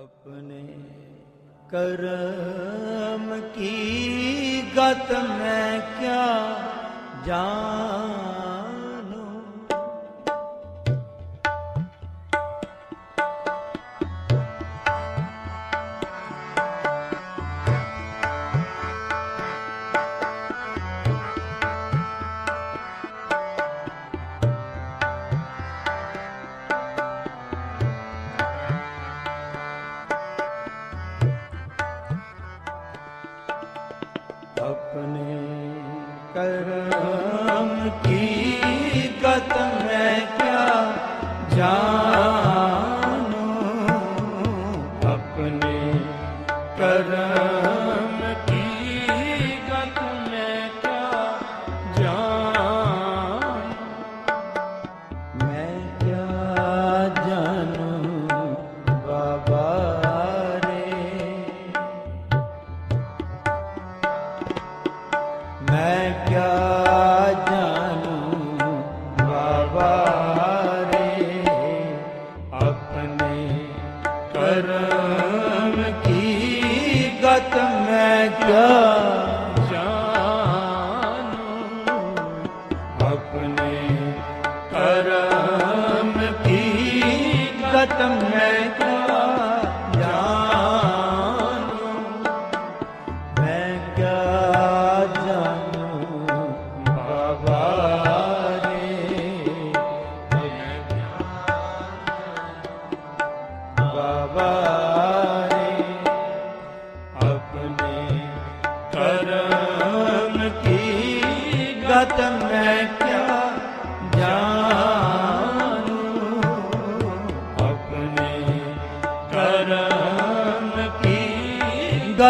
अपने कर्म की गत मैं क्या जान ਆਪਣੇ ਕਰਮ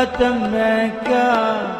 خاتم مكان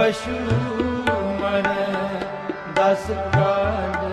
ਪਸ਼ੂ ਮਰ ਦਸ ਕਾਲ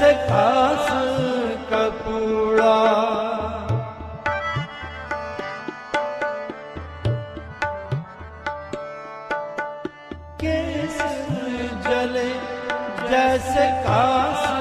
ਸਖਾਸ ਕਪੂੜਾ ਕਿਸ ਜਲੇ ਜੈਸੇ ਕਾਸ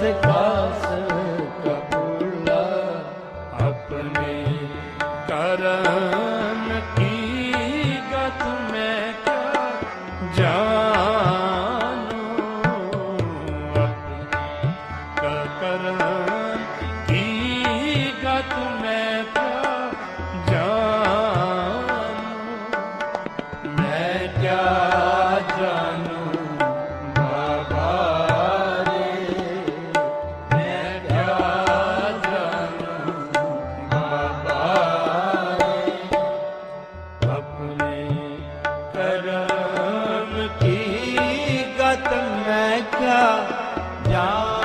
ਸਿਖਾ ਜਾ ਜਾਂ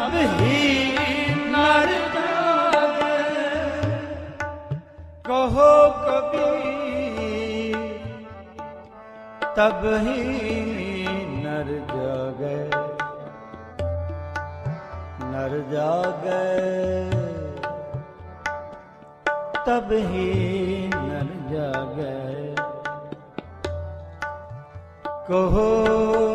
ਪ੍ਰਭ ਹੀ ਨਰ ਜਾਗੇ ਕਹੋ ਕਬੀ ਤਬ ਹੀ ਨਰ ਜਾਗੇ ਨਰ ਜਾਗੇ ਤਬ ਹੀ ਨਰ ਜਾਗੇ ਕਹੋ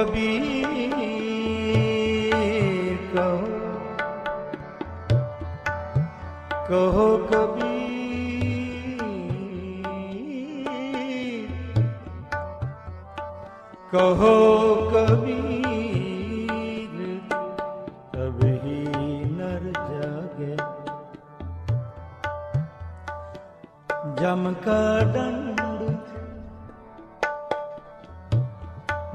ਕਬੀਰ ਕਹੋ। ਕਹੋ ਕਬੀਰ ਕਹੋ ਕਬੀਰ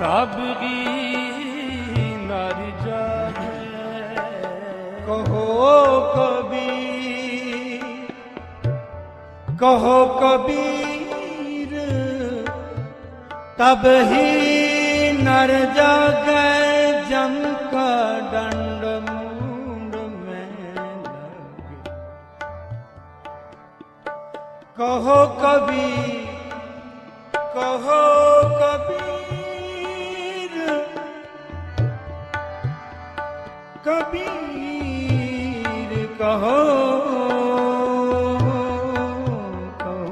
ਤਬ ਵੀ ਨਰ ਜਾਗੇ ਕਹੋ ਕਬੀ ਕਹੋ ਕਬੀਰ, ਤਬ ਹੀ ਨਰ ਜਾਗੇ, ਜਮ ਕਾ ਡੰਡ ਮੂੰਡ ਮੈਂ ਲਗ। ਕਹੋ ਕਬੀ ਕਹੋ ਕਬੀ कबीर कहो कहो, कहो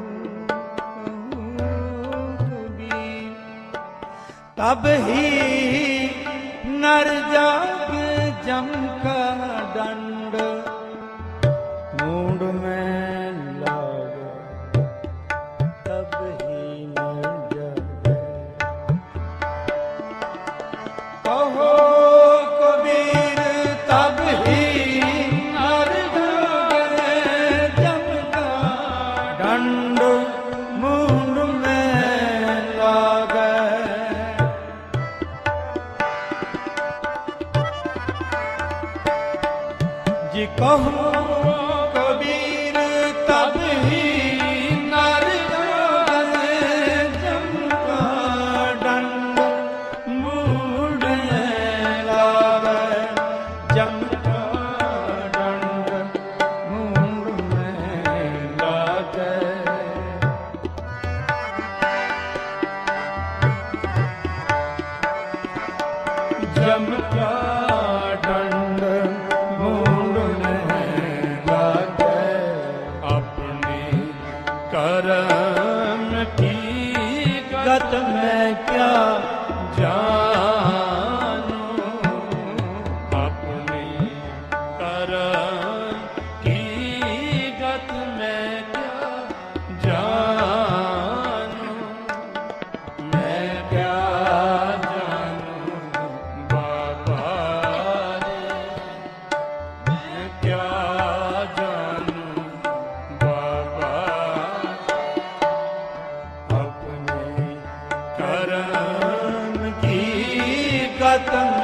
कबीर तब ही नर जाग ਜੇ ਕਹੂੰ ਕਬੀਰ ਤਬ ਹੀ ਨਰ ਚਮਕਾ ਡੰਡ ਮੂੜ ਚਮਕਾ ਡੰਡ ਜਮਕਾ 사랑